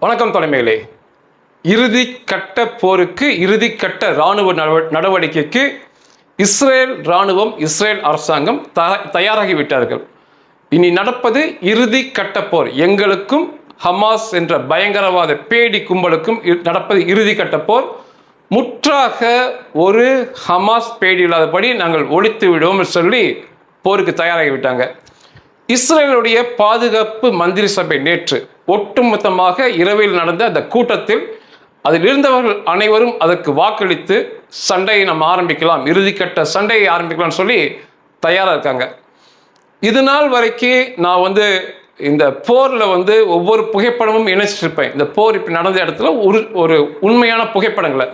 வணக்கம் தலைமையிலே இறுதி கட்ட போருக்கு இறுதி கட்ட இராணுவ நடவ- நடவடிக்கைக்கு இஸ்ரேல் இராணுவம் இஸ்ரேல் அரசாங்கம் த- தயாராகிவிட்டார்கள். இனி நடப்பது இறுதி கட்ட போர். எங்களுக்கும் ஹமாஸ் என்ற பயங்கரவாத பேடி கும்பலுக்கும் இ- நடப்பது இறுதி கட்ட போர். முற்றாக ஒரு ஹமாஸ் பேடி இல்லாதபடி நாங்கள் ஒழித்து விடுவோம் சொல்லி போருக்கு தயாராகி விட்டாங்க இஸ்ரேலுடைய பாதுகாப்பு மந்திரி சபை நேற்று ஒட்டுமொத்தமாக இரவில் நடந்த அந்த கூட்டத்தில் அதில் இருந்தவர்கள் அனைவரும் அதற்கு வாக்களித்து சண்டையை நம்ம ஆரம்பிக்கலாம் இறுதிக்கட்ட சண்டையை ஆரம்பிக்கலாம்னு சொல்லி தயாராக இருக்காங்க. இது நாள் வரைக்கும் நான் வந்து இந்த போரில் வந்து ஒவ்வொரு புகைப்படமும் இணைச்சிருப்பேன். இந்த போர் இப்போ நடந்த இடத்துல ஒரு ஒரு உண்மையான புகைப்படங்களை.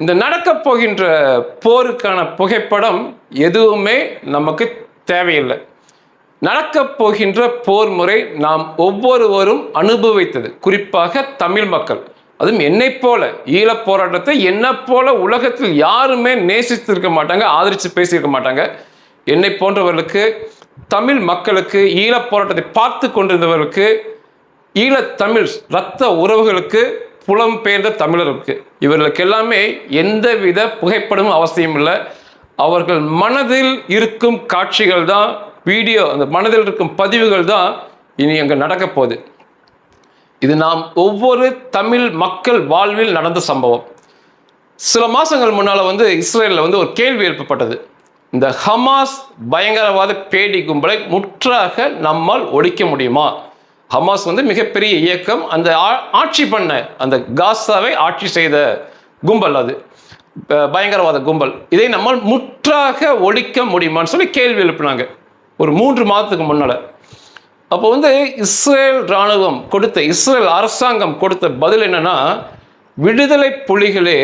இந்த நடக்கப் போகின்ற போருக்கான புகைப்படம் எதுவுமே நமக்கு தேவையில்லை. நடக்கப் போகின்ற போர் முறை நாம் ஒவ்வொருவரும் அனுபவித்தது. குறிப்பாக தமிழ் மக்கள். அதுவும் என்னை போல ஈழப் போராட்டத்தை என்னை போல உலகத்தில் யாருமே நேசித்திருக்க மாட்டாங்க ஆதரித்து பேசியிருக்க மாட்டாங்க. என்னை போன்றவர்களுக்கு தமிழ் மக்களுக்கு ஈழப் போராட்டத்தை பார்த்து கொண்டிருந்தவர்களுக்கு ஈழத்தமிழ் இரத்த உறவுகளுக்கு புலம்பெயர்ந்த தமிழருக்கு இவர்களுக்கு எல்லாமே எந்தவித புகைப்படமும் அவசியம் இல்லை அவர்கள் மனதில் இருக்கும் காட்சிகள் தான் வீடியோ அந்த மனதில் இருக்கும் பதிவுகள் தான் இனி அங்கே நடக்க போகுது. இது நாம் ஒவ்வொரு தமிழ் மக்கள் வாழ்வில் நடந்த சம்பவம். சில மாதங்கள் முன்னால் வந்து இஸ்ரேலில் வந்து ஒரு கேள்வி எழுப்பப்பட்டது. இந்த ஹமாஸ் பயங்கரவாத பேடி கும்பலை முற்றாக நம்மால் ஒழிக்க முடியுமா? ஹமாஸ் வந்து மிகப்பெரிய இயக்கம். அந்த ஆ- ஆட்சி பண்ண அந்த காசாவை ஆட்சி செய்த கும்பல் அது. பயங்கரவாத கும்பல். இதை நம்மால் முற்றாக ஒழிக்க முடியுமான்னு சொல்லி கேள்வி எழுப்பினாங்க. ஒரு மூன்று மாதத்துக்கு முன்னால். அப்போ வந்து இஸ்ரேல் இராணுவம் கொடுத்த இஸ்ரேல் அரசாங்கம் கொடுத்த பதில் என்னன்னா விடுதலை புலிகளே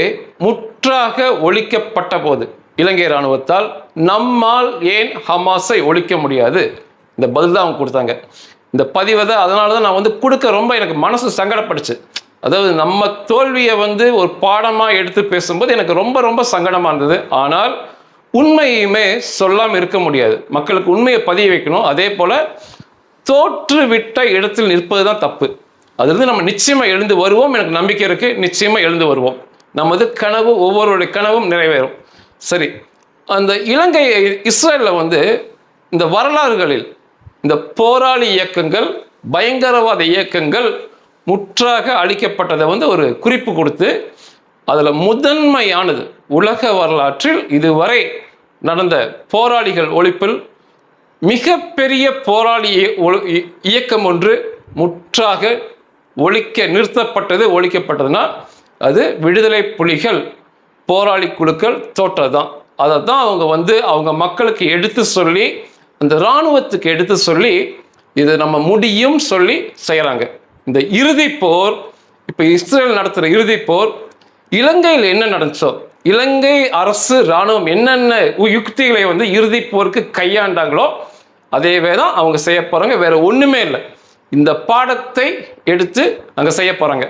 முற்றாக ஒழிக்கப்பட்ட போது இலங்கை இராணுவத்தால் நம்மால் ஏன் ஹமாஸை ஒழிக்க முடியாது? இந்த பதில் தான் அவங்க கொடுத்தாங்க. இந்த பதிவை தான் அதனால தான் நான் வந்து கொடுக்க ரொம்ப எனக்கு மனசு சங்கடப்படுச்சு அதாவது நம்ம தோல்வியை வந்து ஒரு பாடமாக எடுத்து பேசும்போது எனக்கு ரொம்ப ரொம்ப சங்கடமாக இருந்தது. ஆனால் உண்மையுமே சொல்லாமல் இருக்க முடியாது. மக்களுக்கு உண்மையை பதிய வைக்கணும். அதே போல் தோற்றுவிட்ட இடத்தில் நிற்பது தான் தப்பு. அதிலிருந்து நம்ம நிச்சயமாக எழுந்து வருவோம். எனக்கு நம்பிக்கை இருக்குது நிச்சயமாக எழுந்து வருவோம். நமது கனவு ஒவ்வொருவருடைய கனவும் நிறைவேறும். சரி. அந்த இலங்கை இஸ்ரேலில் வந்து இந்த வரலாறுகளில் இந்த போராளி இயக்கங்கள் பயங்கரவாத இயக்கங்கள் முற்றாக அழிக்கப்பட்டதை வந்து ஒரு குறிப்பு கொடுத்து அதில் முதன்மையானது உலக வரலாற்றில் இதுவரை நடந்த போராளிகள் ஒழிப்பில் மிகப்பெரிய போராளி இ- இயக்கம் ஒன்று முற்றாக ஒழிக்க நிறுத்தப்பட்டது ஒழிக்கப்பட்டதுன்னா அது விடுதலை புலிகள் போராளி குழுக்கள் தோற்றது தான் அதை தான் அவங்க வந்து அவங்க மக்களுக்கு எடுத்து சொல்லி அந்த இராணுவத்துக்கு எடுத்து சொல்லி இது நம்ம முடியும் சொல்லி செய்கிறாங்க இந்த இறுதி போர் இப்போ இஸ்ரேல் நடத்துகிற இறுதி போர் இலங்கையில் என்ன நடந்துச்சோ? இலங்கை அரசு இராணுவம் என்னென்ன யுக்திகளை வந்து இறுதி போருக்கு கையாண்டாங்களோ அதேவே தான் அவங்க செய்ய போகிறாங்க வேற ஒன்றுமே இல்லை. இந்த பாடத்தை எடுத்து அங்கே செய்ய போகிறாங்க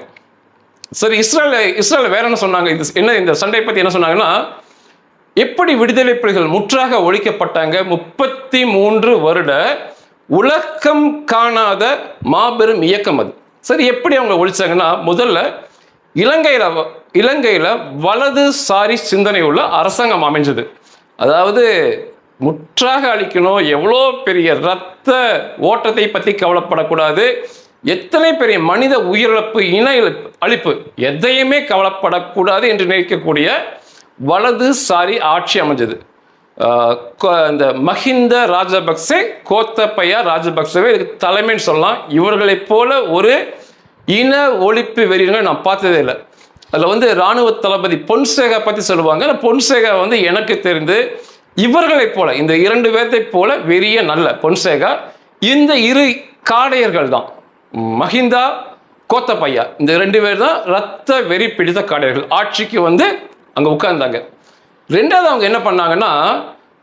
சரி இஸ்ரேல் இஸ்ரேல் வேற என்ன சொன்னாங்க? இது என்ன இந்த சண்டை பற்றி என்ன சொன்னாங்கன்னா எப்படி விடுதலை புலிகள் முற்றாக ஒழிக்கப்பட்டாங்க? முப்பத்தி மூன்று வருட உலகம் காணாத மாபெரும் இயக்கம் அது. சரி எப்படி அவங்க ஒழிச்சாங்கன்னா முதல்ல இலங்கையில் இலங்கையில் வலதுசாரி சிந்தனை உள்ள அரசாங்கம் அமைஞ்சது. அதாவது முற்றாக அழிக்கணும் எவ்வளோ பெரிய ரத்த ஓட்டத்தை பற்றி கவலைப்படக்கூடாது. எத்தனை பெரிய மனித உயிரிழப்பு இன இழப்பு அழிப்பு எதையுமே கவலைப்படக்கூடாது என்று நினைக்கக்கூடிய வலதுசாரி ஆட்சி அமைஞ்சது. இந்த மஹிந்த ராஜபக்சே கோத்தப்பையா ராஜபக்சவே இதுக்கு தலைமைன்னு சொல்லலாம். இவர்களைப் போல ஒரு இன ஒழிப்பு வெறியர்கள் நான் பார்த்ததே இல்லை. அதில் வந்து இராணுவ தளபதி பொன்சேகா பற்றி சொல்லுவாங்க. பொன்சேகா வந்து எனக்கு தெரிந்து இவர்களைப் போல இந்த இரண்டு பேர்த்தைப் போல வெறிய நல்ல பொன்சேகா இந்த இரு காடையர்கள் தான். மஹிந்தா கோத்தப்பையா இந்த ரெண்டு பேர் தான் ரத்த வெறி பிடித்த காடையர்கள். ஆட்சிக்கு வந்து அங்கே உட்கார்ந்தாங்க. ரெண்டாவது அவங்க என்ன பண்ணாங்கன்னா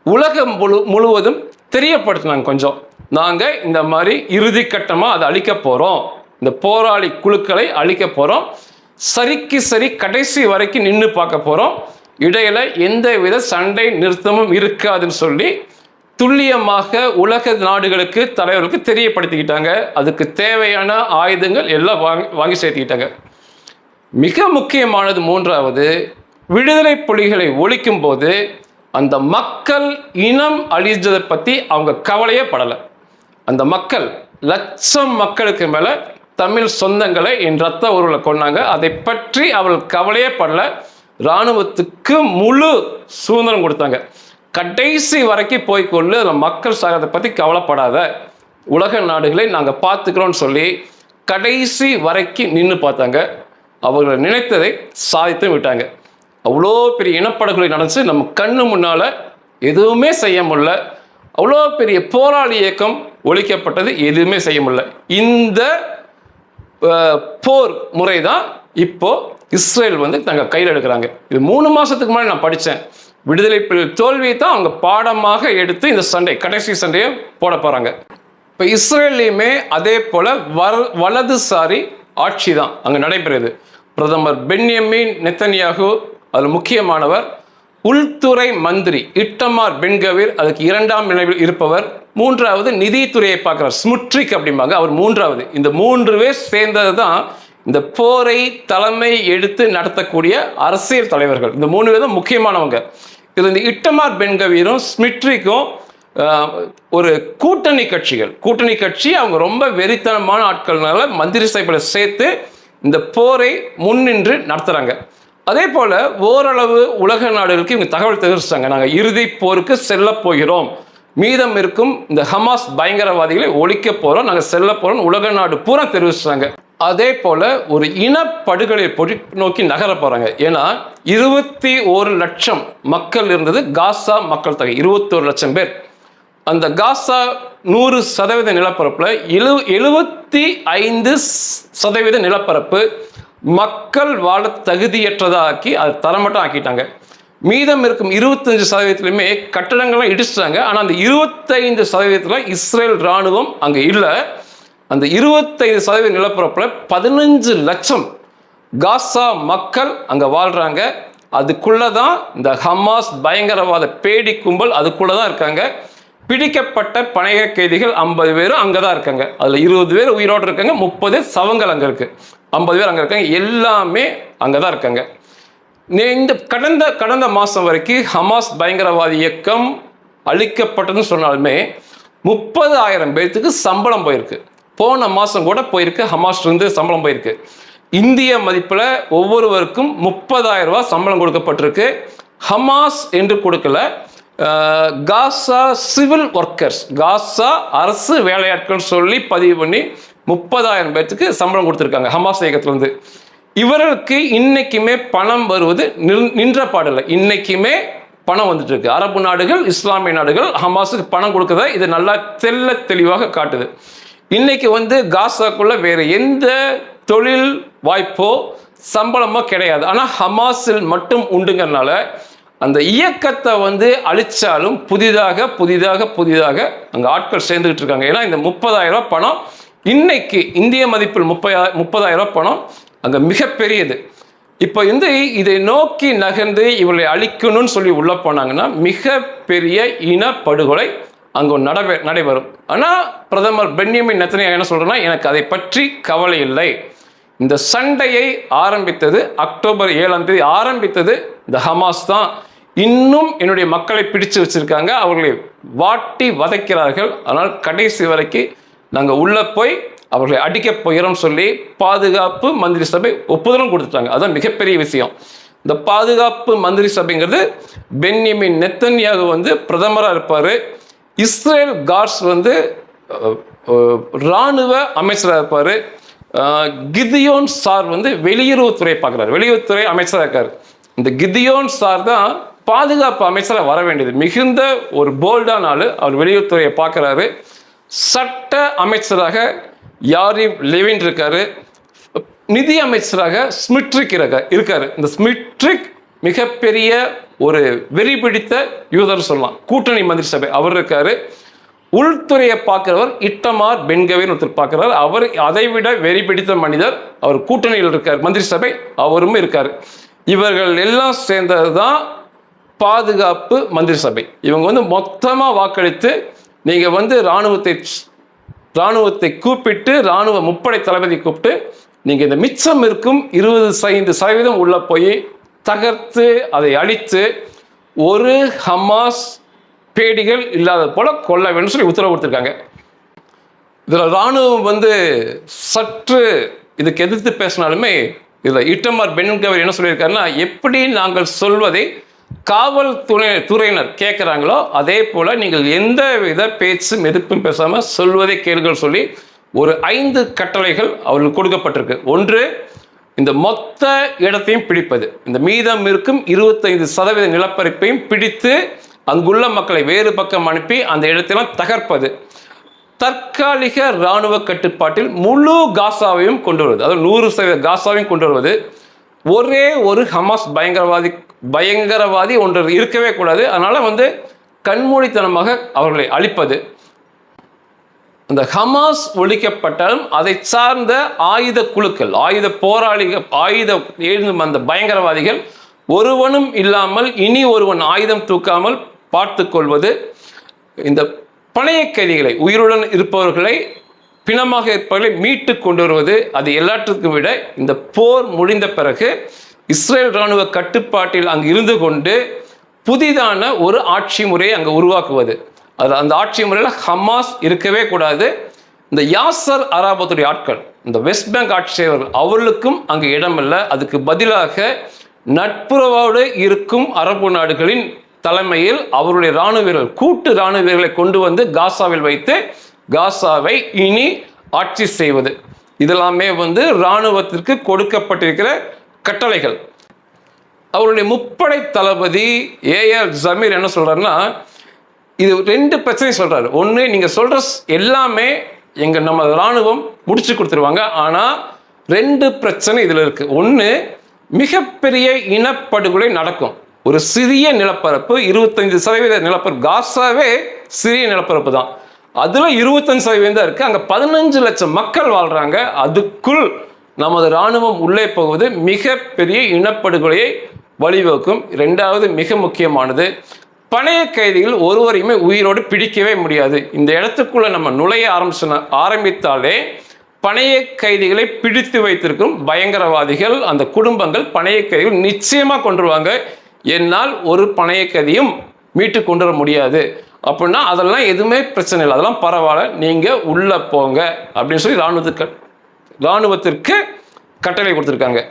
உலகம் முழு முழுவதும் தெரியப்படுத்தினாங்க கொஞ்சம். நாங்கள் இந்த மாதிரி இறுதி கட்டமாக அதை அழிக்க போகிறோம் இந்த போராளி குழுக்களை அழிக்க போகிறோம் சரிக்கு சரி கடைசி வரைக்கும் நின்று பார்க்க போகிறோம் இடையில எந்த வித சண்டை நிறுத்தமும் இருக்காதுன்னு சொல்லி துல்லியமாக உலக நாடுகளுக்கு தலைவர்களுக்கு தெரியப்படுத்திக்கிட்டாங்க. அதுக்கு தேவையான ஆயுதங்கள் எல்லாம் வாங்கி வாங்கி சேர்த்துக்கிட்டாங்க. மிக முக்கியமானது மூன்றாவது விடுதலை புலிகளை ஒழிக்கும் போது அந்த மக்கள் இனம் அழிஞ்சதை பற்றி அவங்க கவலையே படலை. அந்த மக்கள் லட்சம் மக்களுக்கு மேலே தமிழ் சொந்தங்களை என் ரத்த உருவில் கொண்டாங்க. அதை பற்றி அவள் கவலையே படல. இராணுவத்துக்கு முழு சுதந்திரம் கொடுத்தாங்க. கடைசி வரைக்கும் போய்க்கொள்ளு அதில் மக்கள் சாகத்தை பற்றி கவலைப்படாத. உலக நாடுகளை நாங்கள் பார்த்துக்கிறோம்னு சொல்லி கடைசி வரைக்கும் நின்று பார்த்தாங்க. அவர்கள் நினைத்ததை சாதித்தும் விட்டாங்க. அவ்வளோ பெரிய இனப்படுகொலை நடந்துச்சு. நம்ம கண்ணு முன்னால் எதுவுமே செய்ய முடியல. அவ்வளோ பெரிய போராளி இயக்கம் ஒழிக்கப்பட்டது எதுவுமே செய்ய முடியல. இந்த போர் முறை தான் இப்போ இஸ்ரேல் வந்து தங்க கையில் எடுக்கிறாங்க. இது மூணு மாசத்துக்கு முன்னாடி நான் படித்தேன் விடுதலை தோல்வியை தான் அவங்க பாடமாக எடுத்து இந்த சண்டை கடைசி சண்டையை போட போறாங்க. இப்போ இஸ்ரேல்லையுமே அதே போல வர வலதுசாரி ஆட்சி தான் அங்கே நடைபெறுது. பிரதமர் பென்யமின் நெத்தன்யாகு அதில் முக்கியமானவர் உள்துறை மந்திரி இட்டமார் பென்கவீர் அதுக்கு இரண்டாம் நிலையில் இருப்பவர். மூன்றாவது நிதித்துறையை பார்க்கிறார். ஸ்முட்ரிக் அப்படிம்பாங்க. அவர் மூன்றாவது. இந்த மூன்று பேர் சேர்ந்தது தான் இந்த போரை தலைமை எடுத்து நடத்தக்கூடிய அரசியல் தலைவர்கள். இந்த மூணு பேர் தான் முக்கியமானவங்க. இதில் இந்த இட்டமார் பென்கவீரும் ஸ்மிட்ரிக்கும் ஒரு கூட்டணி கட்சிகள். கூட்டணி கட்சி அவங்க ரொம்ப வெறித்தனமான ஆட்கள்னால மந்திரி சபையில் சேர்த்து இந்த போரை முன்னின்று நடத்துகிறாங்க அதே போல ஓரளவு உலக நாடுகளுக்கு இவங்க தகவல் தெரிவிச்சிட்டாங்க. நாங்கள் இறுதி போருக்கு செல்ல போகிறோம். மீதம் இருக்கும் இந்த ஹமாஸ் பயங்கரவாதிகளை ஒழிக்க போறோம். நாங்கள் செல்ல போறோம் உலக நாடு பூரா தெரிவிச்சிட்டாங்க. அதே போல ஒரு இனப்படுகொலை பொடி நோக்கி நகர போறாங்க. ஏன்னா இருபத்தி ஒரு லட்சம் மக்கள் இருந்தது காசா மக்கள் தொகை இருபத்தோரு லட்சம் பேர். அந்த காசா நூறு சதவீத நிலப்பரப்பில் எழு எழுபத்தி ஐந்து சதவீத நிலப்பரப்பு மக்கள் வாழ தகுதியற்றதாக்கி அது தரமட்டம் ஆக்கிட்டாங்க மீதம் இருக்கும் இருபத்தஞ்சு சதவீதத்துலையுமே கட்டடங்கள்லாம் இடிச்சிட்டாங்க. ஆனால் அந்த இருபத்தைந்து சதவீதத்தில் இஸ்ரேல் இராணுவம் அங்கே இல்லை. அந்த இருபத்தைந்து சதவீத நிலப்பரப்பில் பதினஞ்சு லட்சம் காசா மக்கள் அங்கே வாழ்கிறாங்க அதுக்குள்ளே தான் இந்த ஹமாஸ் பயங்கரவாத பேடி கும்பல் அதுக்குள்ளே தான் இருக்காங்க. பிடிக்கப்பட்ட பணைய கைதிகள் ஐம்பது பேரும் அங்கே தான் இருக்காங்க. அதில் இருபது பேர் உயிரோடு இருக்காங்க முப்பது சவங்கள் அங்கே இருக்குது ஐம்பது பேர் அங்கே இருக்காங்க எல்லாமே அங்கே தான் இருக்காங்க இந்த கடந்த கடந்த மாதம் வரைக்கும் ஹமாஸ் பயங்கரவாத இயக்கம் அழிக்கப்பட்டதுன்னு சொன்னாலுமே முப்பது ஆயிரம் பேர்த்துக்கு சம்பளம் போயிருக்கு. போன மாதம் கூட போயிருக்கு ஹமாஸ்லேருந்து சம்பளம் போயிருக்கு. இந்திய மதிப்பில் ஒவ்வொருவருக்கும் முப்பதாயிரம் ரூபா சம்பளம் கொடுக்கப்பட்டிருக்கு. ஹமாஸ் என்று கொடுக்கல காசா சிவில் ஒர்க்கர்ஸ் காசா அரசு வேலையாட்கள் சொல்லி பதிவு பண்ணி முப்பதாயிரம் பேர்த்துக்கு சம்பளம் கொடுத்துருக்காங்க. ஹமாஸ் இயக்கத்துலேருந்து. இவர்களுக்கு இன்னைக்குமே பணம் வருவது நின்ற பாடலை இன்னைக்குமே பணம் வந்துட்டு இருக்கு அரபு நாடுகள் இஸ்லாமிய நாடுகள் ஹமாஸுக்கு பணம் கொடுக்கறத இது நல்லா தெள்ள தெளிவாக காட்டுது. இன்னைக்கு வந்து காசாக்குள்ள வேற எந்த தொழில் வாய்ப்போ சம்பளமோ கிடையாது. ஆனால் ஹமாஸில் மட்டும் உண்டுங்கிறனால அந்த இயக்கத்தை வந்து அழிச்சாலும் புதிதாக புதிதாக புதிதாக அங்கே ஆட்கள் சேர்ந்துக்கிட்டு இருக்காங்க. ஏன்னா இந்த முப்பதாயிரம் ரூபாய் பணம் இன்னைக்கு இந்திய மதிப்பில் முப்பதா முப்பதாயிரம் ரூபாய் பணம் அங்கே மிகப்பெரியது. இப்போ வந்து இதை நோக்கி நகர்ந்து இவர்களை அழிக்கணும்னு சொல்லி உள்ள போனாங்கன்னா மிகப்பெரிய இனப்படுகொலை அங்கே நடைபெ நடைபெறும். ஆனால் பிரதமர் பென்யமின் நெத்தனியா என்ன சொல்கிறேன்னா எனக்கு அதை பற்றி கவலை இல்லை. இந்த சண்டையை ஆரம்பித்தது அக்டோபர் ஏழாம் தேதி ஆரம்பித்தது இந்த ஹமாஸ் தான். இன்னும் என்னுடைய மக்களை பிடிச்சு வச்சிருக்காங்க. அவர்களை வாட்டி வதைக்கிறார்கள். ஆனால் கடைசி வரைக்கும் நாங்கள் உள்ளே போய் அவர்களை அடிக்கப் போகிறோம் சொல்லி பாதுகாப்பு மந்திரி சபை ஒப்புதலும் கொடுத்துட்டாங்க. அதான் மிகப்பெரிய விஷயம். இந்த பாதுகாப்பு மந்திரி சபைங்கிறது பென்யமின் நெத்தன்யாக வந்து பிரதமராக இருப்பார். இஸ்ரேல் கார்ட்ஸ் வந்து இராணுவ அமைச்சராக இருப்பார். கிதியோன் சார் வந்து வெளியுறவுத்துறை பார்க்குறாரு. வெளியுறவுத்துறை அமைச்சராக இருக்கார். இந்த கிதியோன் சார் தான் பாதுகாப்பு அமைச்சராக வர வேண்டியது. மிகுந்த ஒரு போல்டான ஆள் அவர் வெளியுறவுத்துறையை பார்க்குறாரு. சட்ட அமைச்சராக யாரிவ் லெவின் இருக்காரு. நிதி அமைச்சராக ஸ்மிட்ரிக் இருக்க இருக்காரு. இந்த ஸ்மிட்ரிக் மிகப்பெரிய ஒரு வெறி பிடித்த யூதர் சொல்லலாம். கூட்டணி மந்திரி சபை. அவர் இருக்காரு. உள்துறையை பார்க்கிறவர் இட்டமார் பென்கவின் ஒருத்தர் பார்க்கிறார். அவர் அதை விட வெறி பிடித்த மனிதர் அவர் கூட்டணியில் இருக்கார். மந்திரி சபை. அவரும் இருக்கார். இவர்கள் எல்லாம் சேர்ந்தது தான் பாதுகாப்பு மந்திரி சபை. இவங்க வந்து மொத்தமாக வாக்களித்து நீங்கள் வந்து இராணுவத்தை இராணுவத்தை கூப்பிட்டு இராணுவ முப்படை தளபதி கூப்பிட்டு நீங்கள் இந்த மிச்சம் இருக்கும் இருபது ஐந்து சதவீதம் உள்ளே போய் தகர்த்து அதை அழித்து ஒரு ஹமாஸ் பேடிகள் இல்லாத போல கொல்ல வேண்டும் சொல்லி உத்தரவு கொடுத்துருக்காங்க. இதில் இராணுவம் வந்து சற்று இதுக்கு எதிர்த்து பேசினாலுமே இதில் இட்டமார் பெண்கவர் என்ன சொல்லியிருக்காருன்னா எப்படி நாங்கள் சொல்வதை காவல் துணை துறையினர் கேட்குறாங்களோ அதே போல் நீங்கள் எந்த வித பேச்சும் எதிர்ப்பும் பேசாமல் சொல்வதை கேளுங்கள் சொல்லி ஒரு ஐந்து கட்டளைகள் அவர்களுக்கு கொடுக்கப்பட்டிருக்கு. ஒன்று இந்த மொத்த இடத்தையும் பிடிப்பது. இந்த மீதம் இருக்கும் இருபத்தைந்து சதவீத நிலப்பரப்பையும் பிடித்து அங்குள்ள மக்களை வேறு பக்கம் அனுப்பி அந்த இடத்தெல்லாம் தகர்ப்பது. தற்காலிக இராணுவ கட்டுப்பாட்டில் முழு காசாவையும் கொண்டு வருவது. அதாவது நூறு சதவீத காசாவையும் கொண்டு வருவது. ஒரே ஒரு ஹமாஸ் பயங்கரவாதி பயங்கரவாதி ஒன்று இருக்கவே கூடாது. அதனால் வந்து கண்மூடித்தனமாக அவர்களை அழிப்பது. அந்த ஹமாஸ் ஒழிக்கப்பட்டாலும் அதை சார்ந்த ஆயுத குழுக்கள் ஆயுத போராளிகள் ஆயுத எழுந்தும் அந்த பயங்கரவாதிகள் ஒருவனும் இல்லாமல் இனி ஒருவன் ஆயுதம் தூக்காமல் பார்த்து கொள்வது. இந்த பழைய கைதிகளை உயிருடன் இருப்பவர்களை பிணமாக இருப்பவர்களை மீட்டு கொண்டு வருவது. அது எல்லாற்றுக்கும் விட இந்த போர் முடிந்த பிறகு இஸ்ரேல் இராணுவ கட்டுப்பாட்டில் அங்கு இருந்து கொண்டு புதிதான ஒரு ஆட்சி முறையை அங்கே உருவாக்குவது. அது அந்த ஆட்சி முறையில் ஹமாஸ் இருக்கவே கூடாது. இந்த யாசர் அராபத்துடைய ஆட்கள் இந்த வெஸ்ட் பேங்க் ஆட்சியர்கள் அவர்களுக்கும் அங்கே இடமில்லை. அதுக்கு பதிலாக நட்புறவோடு இருக்கும் அரபு நாடுகளின் தலைமையில் அவருடைய இராணுவ வீரர்கள் கூட்டு இராணுவ வீரர்களை கொண்டு வந்து காசாவில் வைத்து காசாவை இனி ஆட்சி செய்வது. இதெல்லாமே வந்து இராணுவத்திற்கு கொடுக்கப்பட்டிருக்கிற கட்டளைகள். அவருடைய முப்படை தளபதி ஏஆர் ஜமீர் என்ன சொல்கிறாருன்னா இது ரெண்டு பிரச்சனை சொல்கிறாரு ஒன்று நீங்கள் சொல்கிற எல்லாமே எங்கள் நம்ம இராணுவம் முடிச்சு கொடுத்துருவாங்க. ஆனால் ரெண்டு பிரச்சனை இதில் இருக்குது ஒன்று மிகப்பெரிய இனப்படுகொலை நடக்கும். ஒரு சிறிய நிலப்பரப்பு இருபத்தஞ்சு சதவீத நிலப்பரப்பு. காசாவே சிறிய நிலப்பரப்பு தான். அதில் இருபத்தஞ்சு சதவீதம் தான் இருக்குது அங்கே பதினஞ்சு லட்சம் மக்கள் வாழ்கிறாங்க அதுக்குள் நமது இராணுவம் உள்ளே போவது மிகப்பெரிய இனப்படுகொலையை வழிவகுக்கும். ரெண்டாவது மிக முக்கியமானது பழைய கைதிகள் ஒருவரையுமே உயிரோடு பிடிக்கவே முடியாது. இந்த இடத்துக்குள்ள நம்ம நுழைய ஆரம்பிச்ச ஆரம்பித்தாலே பணைய கைதிகளை பிடித்து வைத்திருக்கும் பயங்கரவாதிகள் அந்த குடும்பங்கள் பணைய கைதிகள் நிச்சயமாக கொண்டுருவாங்க என்னால் ஒரு பணைய கைதியும் மீட்டு கொண்டு வர முடியாது. அப்படின்னா அதெல்லாம் எதுவுமே பிரச்சனை இல்லை. அதெல்லாம் பரவாயில்ல. நீங்கள் உள்ளே போங்க அப்படின்னு சொல்லி இராணுவத்துக்கு இராணுவத்திற்கு கட்டளை கொடுத்துருக்காங்க.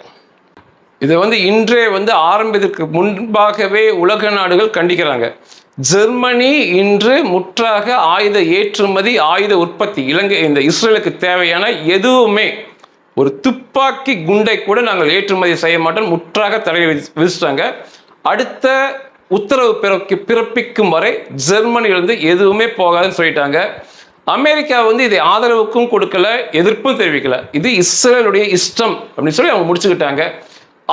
இதை வந்து இன்றே வந்து ஆரம்பித்ததற்கு முன்பாகவே உலக நாடுகள் கண்டிக்கிறாங்க. ஜெர்மனி இன்று முற்றாக ஆயுத ஏற்றுமதி ஆயுத உற்பத்தி இலங்கை இந்த இஸ்ரேலுக்கு தேவையான எதுவுமே ஒரு துப்பாக்கி குண்டை கூட நாங்கள் ஏற்றுமதி செய்ய மாட்டோம் முற்றாக தடை விதி- விதிச்சிட்டாங்க. அடுத்த உத்தரவு பிறப்பிக்கும் வரை ஜெர்மனியிலிருந்து எதுவுமே போகாதுன்னு சொல்லிட்டாங்க. அமெரிக்கா வந்து இதை ஆதரவுக்கும் கொடுக்கல எதிர்ப்பும் தெரிவிக்கல. இது இஸ்ரேலுடைய இஷ்டம் அப்படின்னு சொல்லி அவங்க முடிச்சுக்கிட்டாங்க.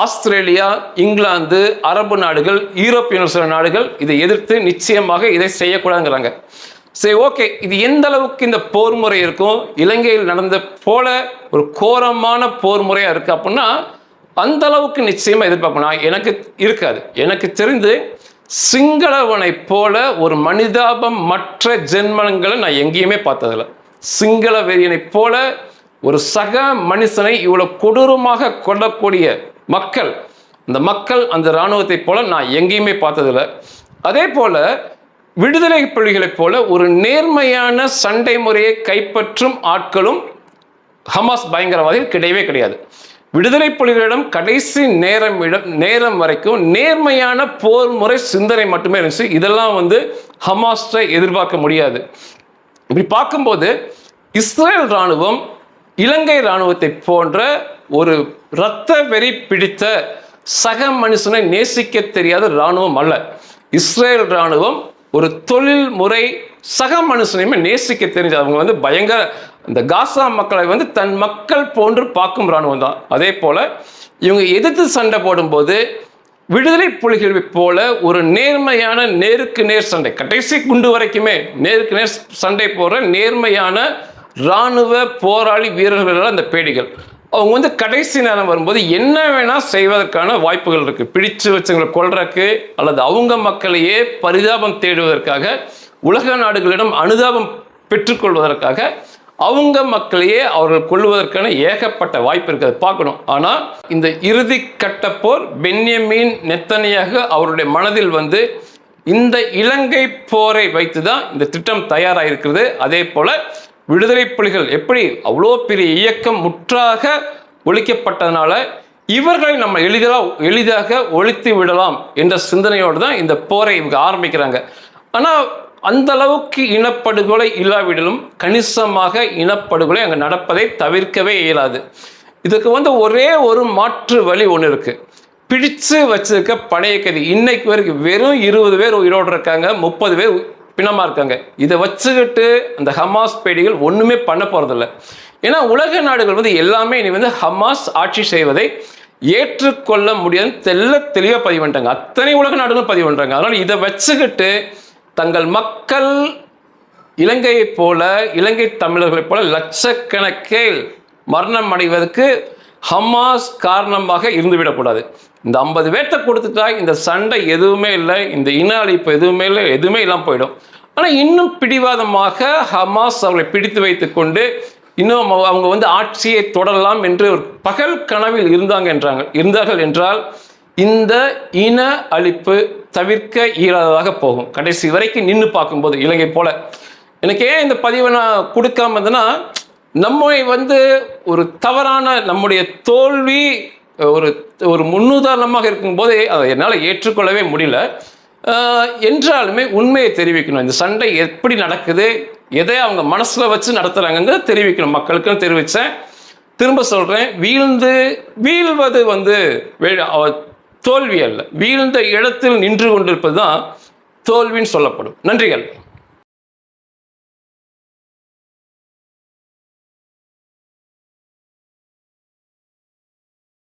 ஆஸ்திரேலியா இங்கிலாந்து அரபு நாடுகள் யூரோப்பியன் சில நாடுகள் இதை எதிர்த்து நிச்சயமாக இதை செய்யக்கூடாதுங்கிறாங்க. சரி ஓகே. இது எந்த அளவுக்கு இந்த போர் முறை இருக்கும்? இலங்கையில் நடந்த போல ஒரு கோரமான போர் முறையா இருக்கு அப்படின்னா அந்த அளவுக்கு நிச்சயமா எதிர்பார்க்கணும். எனக்கு இருக்காது. எனக்கு தெரிந்து சிங்களவனை போல ஒரு மனிதாபம் மற்ற ஜென்மங்களை நான் எங்கேயுமே பார்த்ததில்ல. சிங்கள வெறியனை போல ஒரு சக மனுஷனை இவ்வளவு கொடூரமாக கொல்லக்கூடிய மக்கள் அந்த மக்கள் அந்த இராணுவத்தை போல நான் எங்கேயுமே பார்த்ததில்ல. அதே போல விடுதலை புலிகளைப் போல ஒரு நேர்மையான சண்டை முறையை கைப்பற்றும் ஆட்களும் ஹமாஸ் பயங்கரவாதிகள் கிடையவே கிடையாது. விடுதலை புலிகளிடம் கடைசி நேரம் இடம் நேரம் வரைக்கும் நேர்மையான போர் முறை சிந்தனை மட்டுமே இருந்துச்சு. இதெல்லாம் வந்து ஹமாஸ்டை எதிர்பார்க்க முடியாது. இப்படி பார்க்கும்போது இஸ்ரேல் ராணுவம் இலங்கை இராணுவத்தை போன்ற ஒரு இரத்த வெறி பிடித்த சக மனுஷனை நேசிக்க தெரியாத ராணுவம் அல்ல. இஸ்ரேல் ராணுவம் ஒரு தொழில் முறை சக மனுஷனையுமே நேசிக்க தெரிஞ்ச அவங்க வந்து பயங்கர இந்த காசா மக்களை வந்து தன் மக்கள் போன்று பார்க்கும் ராணுவம் தான். அதே போல இவங்க எதிர்த்து சண்டை போடும்போது விடுதலை புலிகள் போல ஒரு நேர்மையான நேருக்கு நேர் சண்டை கடைசி குண்டு வரைக்குமே நேருக்கு நேர் சண்டை போடுற நேர்மையான இராணுவ போராளி வீரர்கள் அந்த பேடிகள். அவங்க வந்து கடைசி நேரம் வரும்போது என்ன வேணா செய்வதற்கான வாய்ப்புகள் இருக்கு. பிடிச்சு வச்சவங்களை கொள்றக்கு அல்லது அவங்க மக்களையே பரிதாபம் தேடுவதற்காக உலக நாடுகளிடம் அனுதாபம் பெற்றுக்கொள்வதற்காக அவங்க மக்களையே அவர்கள் கொள்வதற்கான ஏகப்பட்ட வாய்ப்பு இருக்கிறது பார்க்கணும். ஆனால் இந்த இறுதி கட்டப்போர் பென்யமீன் நெத்தனையாக அவருடைய மனதில் வந்து இந்த இலங்கை போரை வைத்து தான் இந்த திட்டம் தயாராக இருக்கிறது அதே போல் விடுதலை புலிகள் எப்படி அவ்வளோ பெரிய இயக்கம் முற்றாக ஒழிக்கப்பட்டதுனால இவர்களை நம்ம எளிதாக எளிதாக ஒழித்து விடலாம் என்ற சிந்தனையோடு தான் இந்த போரை இவங்க ஆரம்பிக்கிறாங்க. ஆனால் அந்த அளவுக்கு இனப்படுகொலை இல்லாவிடலும் கணிசமாக இனப்படுகொலை அங்கே நடப்பதை தவிர்க்கவே இயலாது. இதுக்கு வந்து ஒரே ஒரு மாற்று வழி ஒன்று இருக்குது பிடிச்சு வச்சிருக்க பழைய கதி. இன்னைக்கு வரைக்கும் வெறும் இருபது பேர் உயிரோடு இருக்காங்க முப்பது பேர் பிணமாக இருக்காங்க. இதை வச்சுக்கிட்டு அந்த ஹமாஸ் பேடிகள் ஒன்றுமே பண்ண போகிறதில்ல ஏன்னா உலக நாடுகள் வந்து எல்லாமே இனி வந்து ஹமாஸ் ஆட்சி செய்வதை ஏற்றுக்கொள்ள முடியாது தெல்ல தெளிவாக பதிவு பண்ணிட்டாங்க. அத்தனை உலக நாடுகளும் பதிவு பண்ணுறாங்க அதனால் இதை வச்சுக்கிட்டு தங்கள் மக்கள் இலங்கையைப் போல இலங்கை தமிழர்களைப் போல லட்சக்கணக்கில் மரணம் அடைவதற்கு ஹமாஸ் காரணமாக இருந்துவிடக்கூடாது. இந்த ஐம்பது பேர்த்த கொடுத்துட்டா இந்த சண்டை எதுவுமே இல்லை இந்த இன அழிப்பு எதுவுமே இல்லை எதுவுமே இல்லாமல் போயிடும். ஆனால் இன்னும் பிடிவாதமாக ஹமாஸ் அவர்களை பிடித்து வைத்துக்கொண்டு இன்னும் அவங்க வந்து ஆட்சியை தொடரலாம் என்று ஒரு பகல் கனவில் இருந்தாங்க என்றாங்க இருந்தார்கள் என்றால் இந்த இன அழிப்பு தவிர்க்க இயலாததாக போகும். கடைசி வரைக்கும் நின்று பார்க்கும்போது இலங்கை போல. எனக்கு ஏன் இந்த பதிவை நான் கொடுக்காம இருந்தேன்னா நம்மை வந்து ஒரு தவறான நம்முடைய தோல்வி ஒரு ஒரு முன்னுதாரணமாக இருக்கும்போதே அதை என்னால் ஏற்றுக்கொள்ளவே முடியல. என்றாலுமே உண்மையை தெரிவிக்கணும். இந்த சண்டை எப்படி நடக்குது எதை அவங்க மனசில் வச்சு நடத்துகிறாங்கங்க தெரிவிக்கணும். மக்களுக்கும் தெரிவித்தேன் திரும்ப சொல்கிறேன் வீழ்ந்து வீழ்வது வந்து தோல்வி அல்ல. வீழ்ந்த இடத்தில் நின்று கொண்டிருப்பது தான் தோல்வின்னு சொல்லப்படும். நன்றிகள்.